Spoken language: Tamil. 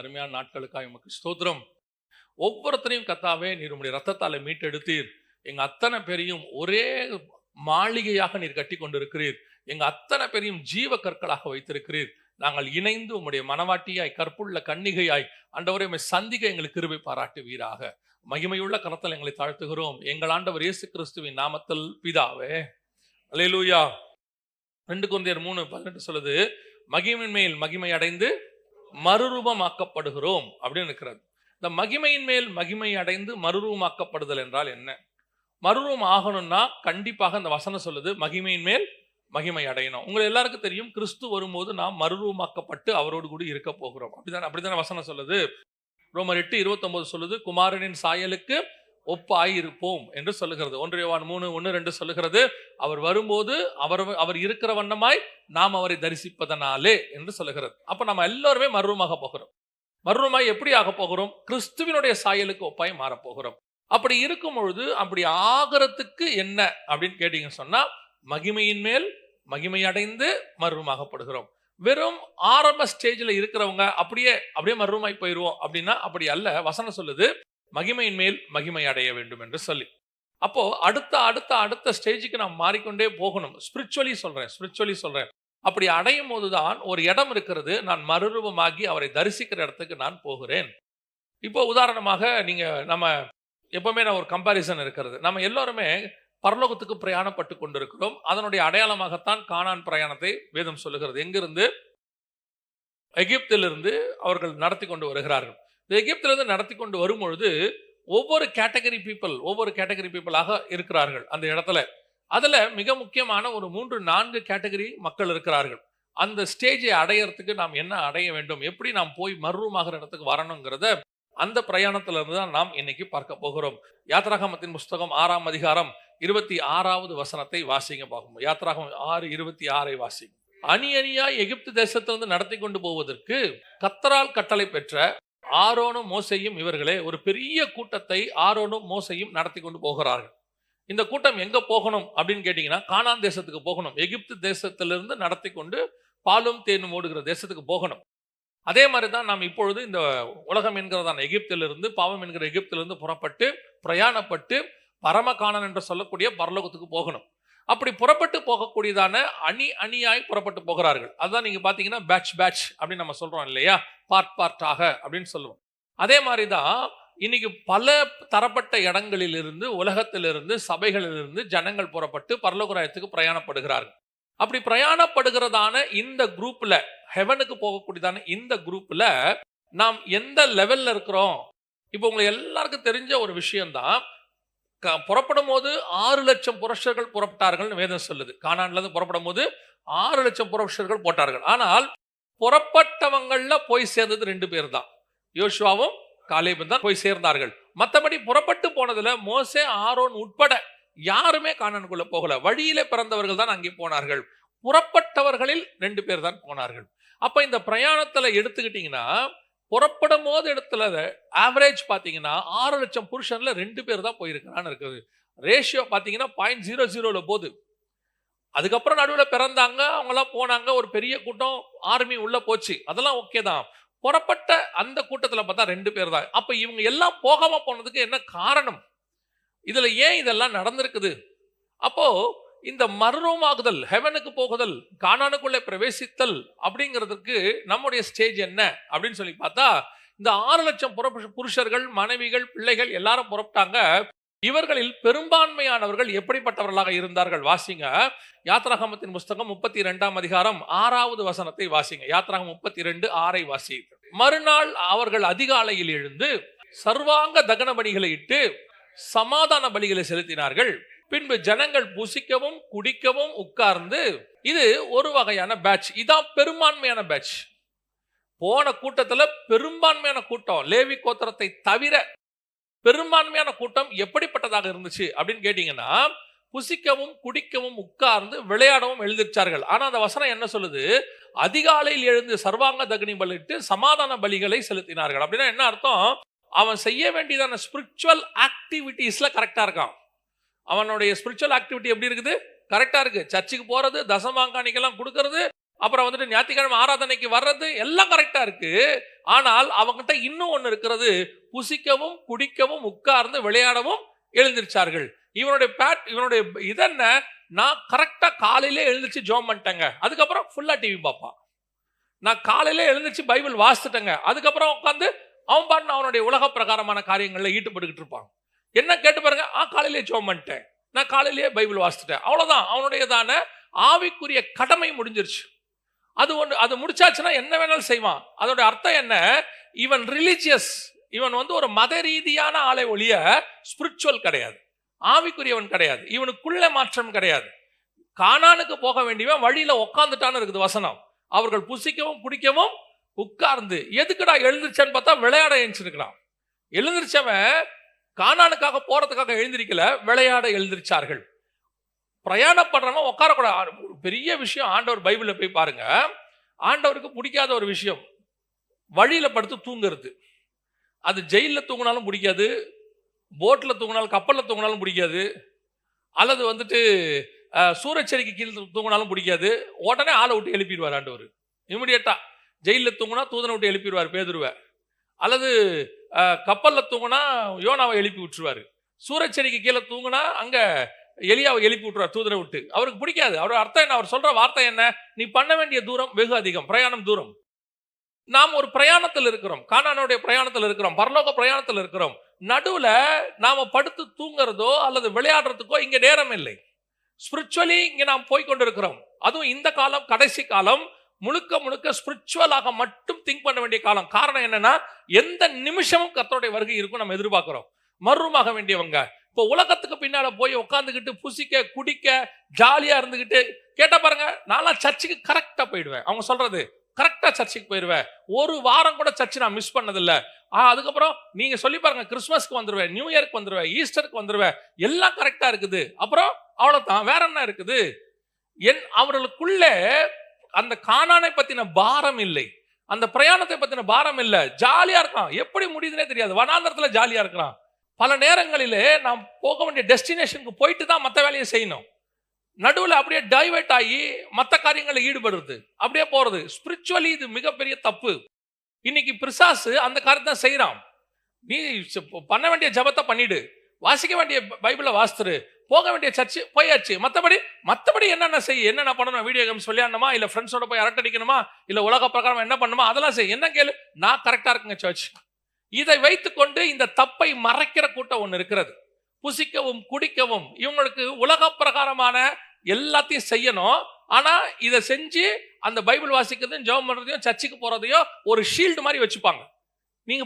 அருமையான நாட்களுக்காக உமக்கு ஸ்தோத்திரம். ஒவ்வொருத்தரையும் கத்தாவே நீர் உடைய ரத்தத்தால மீட்டெடுத்தீர். எங்கள் அத்தனை பேரையும் ஒரே மாளிகையாக நீர் கட்டி கொண்டிருக்கிறீர். எங்கள் அத்தனை பேரையும் ஜீவ கற்களாக வைத்திருக்கிறீர். நாங்கள் இணைந்து உம்முடைய மனவாட்டியாய் கற்புள்ள கன்னிகையாய் ஆண்டவரை உம்மை சந்திக்க எங்களுக்கு கிருபை பாராட்டுவீராக. மகிமையுள்ள கரத்தில் எங்களை தாழ்த்துகிறோம். எங்கள் ஆண்டவர் இயேசு கிறிஸ்துவின் நாமத்தில் பிதாவே. அலையலூயா ரெண்டு குழந்தையர் மூணு பதினெட்டு சொல்லுது மகிமையின் மேல் மகிமை அடைந்து மறுரூபமாக்கப்படுகிறோம் அப்படின்னு இருக்கிறது இந்த மகிமையின் மேல் மகிமை அடைந்து மறுரூபமாக்கப்படுதல் என்றால் என்ன? மறுரூபம் ஆகணும்னா கண்டிப்பாக இந்த வசனம் சொல்லுது மகிமையின் மேல் மகிமை அடையணும். உங்களை எல்லாருக்கும் தெரியும் கிறிஸ்து வரும்போது நாம் மறுரூபமாக்கப்பட்டு அவரோடு கூட இருக்க போகிறோம். அப்படிதான்? அப்படித்தானே வசனம் சொல்லுது? ரோமர் எட்டு இருபத்தொன்பது சொல்லுது குமாரனின் சாயலுக்கு ஒப்பாயிருப்போம் என்று சொல்லுகிறது. ஒன்றியவான் மூணு ஒன்று ரெண்டு சொல்லுகிறது. அவர் வரும்போது அவர் அவர் இருக்கிற வண்ணமாய் நாம் அவரை தரிசிப்பதனாலே என்று சொல்லுகிறது. அப்போ நம்ம எல்லாருமே மர்வமாக போகிறோம். மர்வமாய் எப்படி ஆக போகிறோம்? கிறிஸ்துவினுடைய சாயலுக்கு ஒப்பாய் மாறப் போகிறோம். அப்படி இருக்கும் பொழுது அப்படி ஆகிறதுக்கு என்ன அப்படின்னு கேட்டீங்கன்னு சொன்னால் மகிமையின் மேல் மகிமை அடைந்து மர்வமாகப்படுகிறோம் வெறும் ஆரம்ப ஸ்டேஜில் இருக்கிறவங்க அப்படியே அப்படியே மர்வமாய் போயிடுவோம் அப்படின்னா அப்படி அல்ல. வசனம் சொல்லுது மகிமையின் மேல் மகிமை அடைய வேண்டும் என்று சொல்லி. அப்போ அடுத்த அடுத்த அடுத்த ஸ்டேஜுக்கு நாம் மாறிக்கொண்டே போகணும். ஸ்பிரிச்சுவலி சொல்றேன் ஸ்பிரிச்சுவலி சொல்றேன். அப்படி அடையும் போதுதான் ஒரு இடம் இருக்கிறது. நான் மறுரூபமாகி அவரை தரிசிக்கிற இடத்துக்கு நான் போகிறேன். இப்போ உதாரணமாக நீங்க நம்ம எப்பவுமே நான் ஒரு கம்பாரிசன் இருக்கிறது. நம்ம எல்லோருமே பரலோகத்துக்கு பிரயாணப்பட்டு கொண்டிருக்கிறோம். அதனுடைய அடையாளமாகத்தான் காணான் பிரயாணத்தை வேதம் சொல்லுகிறது. எங்கிருந்து? எகிப்திலிருந்து அவர்கள் நடத்தி கொண்டு வருகிறார்கள். எகிப்திலிருந்து நடத்தி கொண்டு வரும்பொழுது ஒவ்வொரு கேட்டகரி பீப்புள் ஒவ்வொரு கேட்டகரி பீப்புளாக இருக்கிறார்கள் அந்த இடத்துல. அதில் மிக முக்கியமான ஒரு மூன்று நான்கு கேட்டகரி மக்கள் இருக்கிறார்கள். அந்த ஸ்டேஜை அடையறதுக்கு நாம் என்ன அடைய வேண்டும்? எப்படி நாம் போய் மறுரூமாகிற இடத்துக்கு வரணுங்கிறத அந்த பிரயாணத்துல இருந்து தான் நாம் இன்னைக்கு பார்க்க போகிறோம். யாத்ராகமத்தின் புஸ்தகம் ஆறாம் அதிகாரம் இருபத்தி ஆறாவது வசனத்தை வாசிங்க பார்க்கும் யாத்ராகம் ஆறு இருபத்தி ஆறை வாசிங்க. அணி அணியாய் எகிப்து தேசத்திலிருந்து நடத்தி கொண்டு போவதற்கு கத்தரால் கட்டளை பெற்ற ஆரோனும் மோசையும் இவர்களே ஒரு பெரிய கூட்டத்தை ஆரோனும் மோசையும் நடத்தி கொண்டு போகிறார்கள். இந்த கூட்டம் எங்க போகணும் அப்படின்னு கேட்டீங்கன்னா கானான் தேசத்துக்கு போகணும். எகிப்து தேசத்திலிருந்து நடத்தி கொண்டு பாலும் தேனும் ஓடுகிற தேசத்துக்கு போகணும். அதே மாதிரி தான் நாம் இப்பொழுது இந்த உலகம் என்கிறதான எகிப்திலிருந்து பாவம் என்கிற எகிப்திலிருந்து புறப்பட்டு பிரயாணப்பட்டு பரமகாணன் என்று சொல்லக்கூடிய பரலோகத்துக்கு போகணும். அப்படி புறப்பட்டு போகக்கூடியதான அணி அணியாய் புறப்பட்டு போகிறார்கள். அதுதான் நீங்க பாத்தீங்கன்னா பேட்ச் பேட்ச் அப்படின்னு நம்ம சொல்றோம் இல்லையா? பார்ட் பார்ட்டாக அப்படின்னு சொல்லுவோம். அதே மாதிரி தான் இன்னைக்கு பல தரப்பட்ட இடங்களிலிருந்து உலகத்திலிருந்து சபைகளிலிருந்து ஜனங்கள் புறப்பட்டு பரலோகராயத்துக்கு பிரயாணப்படுகிறார்கள். அப்படி பிரயாணப்படுகிறதான இந்த குரூப்ல ஹெவனுக்கு போகக்கூடியதான இந்த குரூப்ல நாம் எந்த லெவல்ல இருக்கிறோம்? இப்போ உங்களுக்கு எல்லாருக்கும் தெரிஞ்ச ஒரு விஷயம்தான் புறப்படும் போது ஆறு லட்சம் புருஷர்கள் புறப்பட்டார்கள்னு வேதம் சொல்லுது. கானான்ல புறப்படும் போது ஆறு லட்சம் புருஷர்கள் போட்டார்கள். ஆனால் புறப்பட்டவங்களில் போய் சேர்ந்தது ரெண்டு பேர் தான் யோசுவாவும் காலேபும் தான் போய் சேர்ந்தார்கள். மற்றபடி புறப்பட்டு போனதுல மோசே ஆரோன் உட்பட யாருமே காணான்குள்ள போகல. வழியிலே பிறந்தவர்கள் தான் அங்கே போனார்கள். புறப்பட்டவர்களில் ரெண்டு பேர் தான் போனார்கள். அப்ப இந்த பிரயாணத்துல எடுத்துக்கிட்டீங்கன்னா புறப்படும் போது இடத்துல ஆவரேஜ் பார்த்தீங்கன்னா ஆறு லட்சம் புருஷனில் ரெண்டு பேர் தான் போயிருக்கிறான்னு இருக்குது. ரேஷியோ பார்த்தீங்கன்னா பாயிண்ட் ஜீரோ ஜீரோல போகுது. அதுக்கப்புறம் நடுவில் பிறந்தாங்க அவங்களாம் போனாங்க ஒரு பெரிய கூட்டம் ஆர்மி உள்ளே போச்சு. அதெல்லாம் ஓகே தான். புறப்பட்ட அந்த கூட்டத்தில் பார்த்தா ரெண்டு பேர் தான். அப்போ இவங்க எல்லாம் போகாமல் போனதுக்கு என்ன காரணம்? இதில் ஏன் இதெல்லாம் நடந்திருக்குது? அப்போது இந்த மறுரூமாகுதல் ஹெவனுக்கு போகுதல் கானானுக்குள்ளே பிரவேசித்தல் அப்படிங்கிறதுக்கு நம்முடைய ஸ்டேஜ் என்ன அப்படின்னு சொல்லி பார்த்தா இந்த ஆறு லட்சம் புற- புருஷர்கள் மனைவிகள் பிள்ளைகள் எல்லாரும் புறப்பட்டாங்க. இவர்களில் பெரும்பான்மையானவர்கள் எப்படிப்பட்டவர்களாக இருந்தார்கள் வாசிங்க. யாத்ராகமத்தின் புஸ்தகம் முப்பத்தி இரண்டாம் அதிகாரம் ஆறாவது வசனத்தை வாசிங்க. யாத்ராகம் முப்பத்தி ரெண்டு ஆறை வாசி. மறுநாள் அவர்கள் அதிகாலையில் எழுந்து சர்வாங்க தகன பணிகளை இட்டு சமாதான பலிகளை செலுத்தினார்கள். பின்பு ஜனங்கள் புசிக்கவும் குடிக்கவும் உட்கார்ந்து இது ஒரு வகையான பேட்ச் இதான் பெரும்பான்மையான பேட்ச் போன கூட்டத்தில் பெரும்பான்மையான கூட்டம். லேவி கோத்திரத்தை தவிர பெரும்பான்மையான கூட்டம் எப்படிப்பட்டதாக இருந்துச்சு அப்படின்னு கேட்டிங்கன்னா புசிக்கவும் குடிக்கவும் உட்கார்ந்து விளையாடவும் எழுந்திருச்சார்கள். ஆனால் அந்த வசனம் என்ன சொல்லுது? அதிகாலையில் எழுந்து சர்வாங்க தகனி பலிட்டு சமாதான பலிகளை செலுத்தினார்கள். அப்படின்னா என்ன அர்த்தம்? அவன் செய்ய வேண்டியதான ஸ்பிரிச்சுவல் ஆக்டிவிட்டீஸில் கரெக்டாக இருக்கான். அவனுடைய ஸ்பிரிச்சுவல் ஆக்டிவிட்டி எப்படி இருக்குது? கரெக்டாக இருக்கு. சர்ச்சுக்கு போறது தசமாங்காணிக்கெல்லாம் கொடுக்கறது அப்புறம் வந்துட்டு ஞாயிற்றுக்கிழமை ஆராதனைக்கு வர்றது எல்லாம் கரெக்டா இருக்கு. ஆனால் அவங்ககிட்ட இன்னும் ஒன்று இருக்கிறது. புசிக்கவும் குடிக்கவும் உட்கார்ந்து விளையாடவும் எழுந்திருச்சார்கள். இவனுடைய பேட் இவனுடைய இதென்ன? நான் கரெக்டாக காலையிலே எழுந்திருச்சு ஜோம் பண்ணிட்டேங்க. அதுக்கப்புறம் ஃபுல்லா டிவி பார்ப்பான். நான் காலையில எழுந்திரிச்சு பைபிள் வாசித்துட்டேங்க அதுக்கப்புறம் உட்காந்து அவன் பாட்டு அவனுடைய உலக பிரகாரமான காரியங்களில் ஈடுபட்டுக்கிட்டு இருப்பான். என்ன கேட்டு பாருங்க ஆ காலையிலே ஜோம் பண்ணிட்டேன். நான் காலையிலேயே பைபிள் வாசித்துட்டேன் அவ்வளோதான் அவனுடையதான ஆவிக்குரிய கடமை முடிஞ்சிருச்சு. அது ஒன்று அது முடிச்சாச்சுன்னா என்ன வேணாலும் செய்வான். அதோட அர்த்தம் என்ன? இவன் ரிலீஜியஸ் இவன் வந்து ஒரு மத ரீதியான ஆளை ஒழிய ஸ்பிரிச்சுவல் கிடையாது. ஆவிக்குரியவன் கிடையாது. இவனுக்குள்ள மாற்றம் கிடையாது. காணானுக்கு போக வேண்டியவன் வழியில் உட்காந்துட்டான்னு இருக்குது வசனம். அவர்கள் புசிக்கவும் குடிக்கவும் உட்கார்ந்து எதுக்குடா எழுந்திருச்சான்னு பார்த்தா விளையாட எழுந்திருக்கிறான் எழுந்திருச்சவன் கானானுக்காக போறதுக்காக எழுந்திருக்கல விளையாட எழுந்திருச்சார்கள். பிரயாணப்படுறவன் உட்காரக்கூடாது. ஒரு பெரிய விஷயம் ஆண்டவர் பைபிளில் போய் பாருங்க. ஆண்டவருக்கு பிடிக்காத ஒரு விஷயம் வழியில் படுத்து தூங்குறது. அது ஜெயிலில் தூங்கினாலும் பிடிக்காது போட்டில் தூங்கினாலும் கப்பலில் தூங்கினாலும் பிடிக்காது அல்லது வந்துட்டு சூரச்சரிக்கை சூரச்செடிக்கு கீழே தூங்கினாலும் பிடிக்காது. உடனே ஆளை விட்டு எழுப்பிடுவார் ஆண்டவர். இமிடியேட்டாக ஜெயிலில் தூங்கினா தூதனை விட்டு எழுப்பிடுவார் பேதுருவை. அல்லது கப்பலில் தூங்கினா யோனாவை எழுப்பி விட்டுருவார். சூரச்செடிக்கு கீழே தூங்கினா அங்கே எலியாவை எழுப்பி விட்டுருவார் தூதரை விட்டு. அவருக்கு பிடிக்காது. அவர் அர்த்தம் என்ன? அவர் சொல்கிற வார்த்தை என்ன? நீ பண்ண வேண்டிய தூரம் வெகு அதிகம் பிரயாணம் தூரம். நாம் ஒரு பிரயாணத்தில் இருக்கிறோம். காணானுடைய பிரயாணத்தில் இருக்கிறோம். பரலோக பிரயாணத்தில் இருக்கிறோம். நடுவில் நாம் படுத்து தூங்குறதோ அல்லது விளையாடுறதுக்கோ இங்கே நேரம் இல்லை. ஸ்பிரிச்சுவலி இங்கே நாம் போய்கொண்டிருக்கிறோம் அதுவும் இந்த காலம் கடைசி காலம். முழுக்க முழுக்க ஸ்பிரிச்சுவலாக மட்டும் திங்க் பண்ண வேண்டிய காலம். காரணம் என்னன்னா எந்த நிமிஷமும் கத்தருடைய வருகை இருக்கும் நம்ம எதிர்பார்க்கிறோம். மர்வமாக வேண்டியவங்க. இப்போ உலகத்துக்கு பின்னால் போய் உட்காந்துக்கிட்டு புசிக்க குடிக்க ஜாலியாக இருந்துக்கிட்டு கேட்டால் பாருங்க நான்லாம் சர்ச்சுக்கு கரெக்டாக போயிடுவேன். அவங்க சொல்கிறது கரெக்டாக சர்ச்சுக்கு போயிடுவேன் ஒரு வாரம் கூட சர்ச்சு நான் மிஸ் பண்ணதில்லை. அதுக்கப்புறம் நீங்கள் சொல்லி பாருங்க கிறிஸ்மஸ்க்கு வந்துடுவேன் நியூ இயர்க்கு வந்துடுவேன் ஈஸ்டருக்கு வந்துடுவேன் எல்லாம் கரெக்டாக இருக்குது. அப்புறம் அவ்வளோதான் வேற என்ன இருக்குது? என் அவர்களுக்குள்ளே அந்த காணானை பத்தின பாரம் இல்லை. அந்த பிரயாணத்தை பத்தின பாரம் இல்லை. ஜாலியா இருக்கான். எப்படி முடியுதுனே தெரியாது. வனாந்தரத்துல ஜாலியா இருக்கிறான். பல நேரங்களிலே நாம் போக வேண்டிய டெஸ்டினேஷனுக்கு போயிட்டு தான் மற்ற வேலையை செய்யணும். நடுவில் அப்படியே டைவர்ட் ஆகி மற்ற காரியங்களில் ஈடுபடுறது. அப்படியே போறது. ஸ்பிரிச்சுவலி இது மிகப்பெரிய தப்பு. இன்னைக்கு பிரிசாசு அந்த காரியத்தை செய்யறான் நீ பண்ண வேண்டிய ஜபத்தை பண்ணிடு. வாசிக்க வேண்டிய பைபிளை வாசித்துரு. போக வேண்டிய சர்ச்சு போயாச்சு. மற்றபடி மற்றபடி என்னென்ன செய் என்னென்ன பண்ணணும் வீடியோ கேம்ஸ் விளையாடணுமா இல்லை ஃப்ரெண்ட்ஸோட போய் அரட்டடிக்கணுமா இல்லை உலக பிரகாரம் என்ன பண்ணணுமா அதெல்லாம் செய். என்ன கேளு? நான் கரெக்டாக இருக்குங்க சர்ச் இதை வைத்துக்கொண்டு இந்த தப்பை மறைக்கிற கூட்டம் ஒன்று இருக்கிறது. புசிக்கவும் குடிக்கவும் இவங்களுக்கு உலக பிரகாரமான எல்லாத்தையும் செய்யணும். ஆனா இதை செஞ்சு அந்த பைபிள் வாசிக்கிறதையும் ஜெபம் பண்றதையும் சர்ச்சுக்கு போறதையும் ஒரு ஷீல்டு மாதிரி வச்சுப்பாங்க. நீங்க